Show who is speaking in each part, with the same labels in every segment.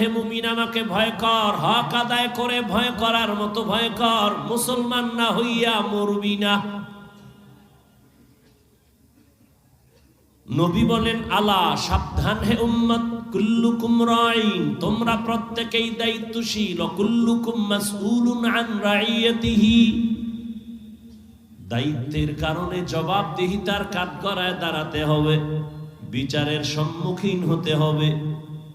Speaker 1: হে মুমিন, আমাকে ভয় কর। হক আদায় করে ভয় করার মতো ভয় কর। মুসলমান না হইয়া মরবি না। নবী বলেন, আলা, সাবধান হে উম্মত, কুল্লুকুম রাইন, তোমরা প্রত্যেকেই দায়িত্বশীল কুল্লুকুম মাসউলুন আন রাইয়াতিহি। দায়িত্বের কারণে জবাবদিহিতার কাঠগড়ায় দাঁড়াতে হবে, বিচারের সম্মুখীন হতে হবে।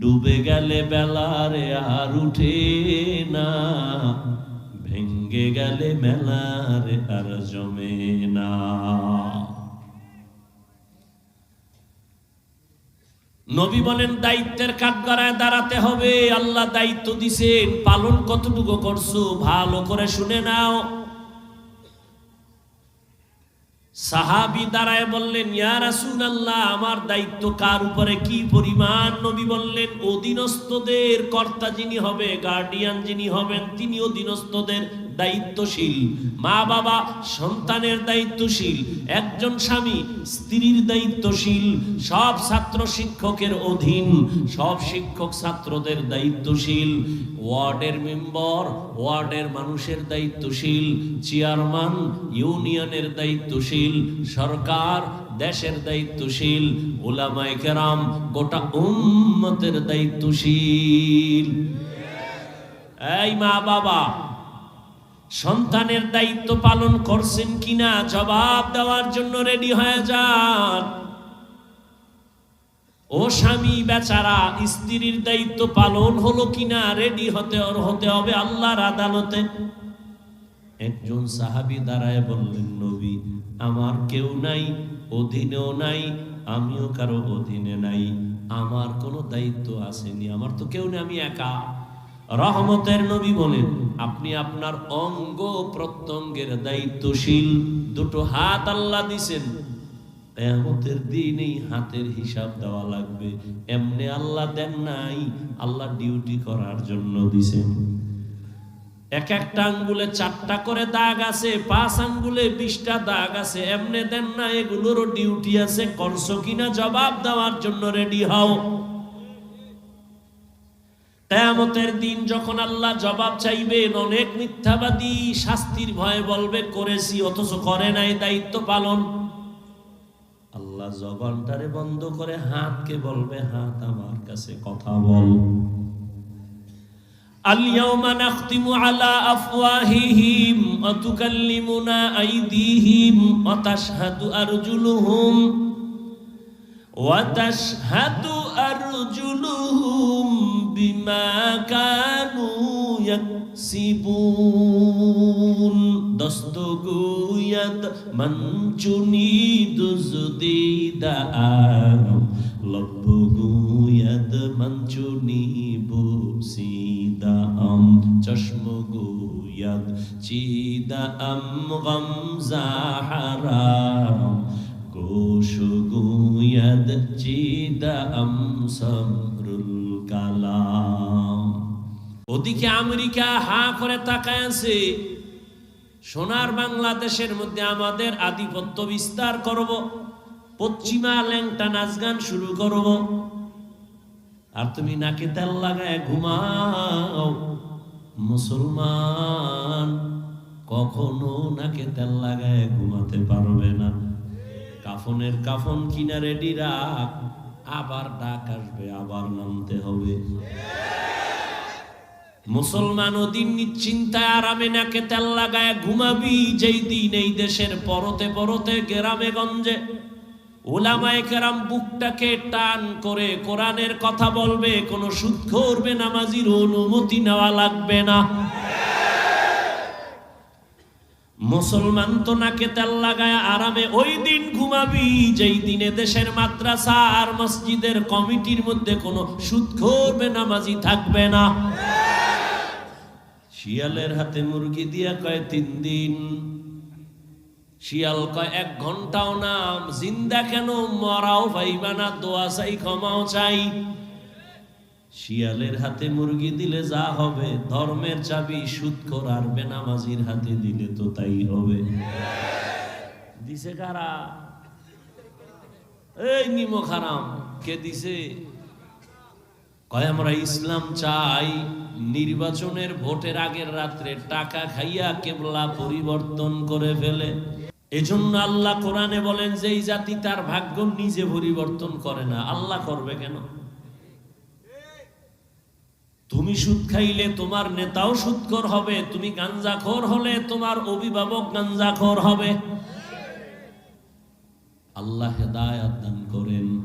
Speaker 1: ডুবে গেলে বেলারে আর উঠে না। ভেঙ্গে গেলে মেলারে আর জমে না। নবী বলেন, দায়িত্বের কাঠগড়ায় দাঁড়াতে হবে। আল্লাহ দায়িত্ব দিছেন। পালন কতটুকু করছ ভালো করে শুনে নাও। সাহাবি দাঁড়ায় বললেন, ইয়া রাসূলুল্লাহ, আমার দায়িত্ব কার উপরে কি পরিমাণ? নবী বললেন, অধীনস্থদের কর্তা যিনি হবে গার্ডিয়ান যিনি হবেন তিনি অধীনস্থদের দায়িত্বশীল। মা বাবা সন্তানের দায়িত্বশীল, একজন স্বামী স্ত্রীর দায়িত্বশীল, সব ছাত্র শিক্ষকের অধীন, সব শিক্ষক ছাত্রদের দায়িত্বশীল, ওয়ার্ডের মেম্বার, ওয়ার্ডের মানুষের দায়িত্বশীল, চেয়ারম্যান, ইউনিয়নের দায়িত্বশীল, সরকার, দেশের দায়িত্বশীল, ওলামায়ে কেরাম, গোটা উম্মতের দায়িত্বশীল। এই মা বাবা সন্তানের দায়িত্ব পালন করছেন কিনা জবাব দেওয়ার জন্য রেডি হয়ে যান। ও স্বামী বেচারা, স্ত্রীর দায়িত্ব পালন হলো কিনা রেডি হতে ওর হতে হবে আল্লাহর আদালতে। একজন সাহাবি দাঁড়ায় বললেন, নবী, আমার কেউ নাই, অধীনেও নাই, আমিও কারও অধীনে নাই, আমার কোনো দায়িত্ব আসেনি, আমার তো কেউ নেই, আমি একা। রহমতের নবী বলেন, আপনি আপনার অঙ্গ প্রত্যঙ্গের দায়িত্বশীল, দুটো হাত আল্লাহ দিছেন। কেয়ামতের দিন এই হাতের হিসাব দেওয়া লাগবে। এমনি আল্লাহ দেন নাই, আল্লাহ ডিউটি করার জন্য দিছেন। এক একটা আঙ্গুলে চারটা করে দাগ আছে, পাঁচ আঙ্গুলে বিশটা দাগ আছে, এমনি দেন না, এগুলোরও ডিউটি আছে, করছ কিনা জবাব দেওয়ার জন্য রেডি হও। কেয়ামতের দিন যখন আল্লাহ জবাব চাইবেন অনেক মিথ্যাবাদী শাস্তির ভয়ে বলবে করেছি অথচ করে নাই দায়িত্ব পালন আল্লাহ জবানটারে বন্ধ করে হাতকে বলবে হাত আমার কাছে কথা বল اليوم نختم على أفواههم وتكلمنا أيديهم وتشهد أرجلهم وتشهد أرجلهم বিমা কানু ইয়াকসিবুন। দস্তগুয়াত মান জুনিদু জুদিদা আনু লব্বগুয়াত মান জুনিবু সিদা আম চশমগুয়াত চিদা আম গমজা হারাম। কোশগুয়াত চিদা আম সাম ওদিকে আমেরিকা হা করে তাকায় আছে। সোনার বাংলাদেশের মধ্যে আমাদের আধিপত্য বিস্তার করব, পশ্চিমা ল্যাংটা নাচ গান শুরু করব। আর তুমি নাকে তেল লাগায় ঘুমাও, মুসলমান কখনো নাকে তেল লাগায় ঘুমাতে পারবে না। কাফনের কাফন কিনা রেডি রাখ আবার ডাক আসবে, আবার নামতে হবে। মুসলমান ওদিন নিশ্চিন্তায় আরামে নাকে তেল লাগায় ঘুমাবি যেই দিন এই দেশের পরতে পরতে গ্রামে গঞ্জে। ওলামায়ে কেরাম বুকটাকে টান করে কোরআনের কথা বলবে, কোনো সুদ করবে, নামাজির অনুমতি নেওয়া লাগবে না। মুসলমান তো নাকে তেল লাগায় আরামে ওই দিন ঘুমাবি যেই দিনে দেশের মাদ্রাসা আর মসজিদের কমিটির মধ্যে কোনো সুদ করবে, নামাজি থাকবে না। শিয়ালের হাতে মুরগি দিয়া কয় তিন দিন। শিয়াল কয়, এক ঘন্টাও না, জিন্দা কেন? মরাও পাইবা না, দোয়া চাই, ক্ষমাও চাই। শিয়ালের হাতে মুরগি দিলে যা হবে, ধর্মের চাবি সুদ করার বেনামাজির হাতে দিলে তো তাই হবে। দিছে কারা? এই নিমো খারাম কে দিছে? কয়, আমরা ইসলাম চাই। নির্বাচনের ভোটের আগের রাত্রে টাকা খাইয়া কেবলা পরিবর্তন করে ফেলে। এজন্য আল্লাহ কোরআনে বলেন যে এই জাতি তার ভাগ্য নিজে পরিবর্তন করে না, আল্লাহ করবে কেন? তুমি সুদ খাইলে তোমার নেতাও সুদখোর হবে, তুমি গাঞ্জাখোর হলে তোমার অভিভাবক গাঞ্জাখোর হবে। আল্লাহ হেদায়াত দান করেন।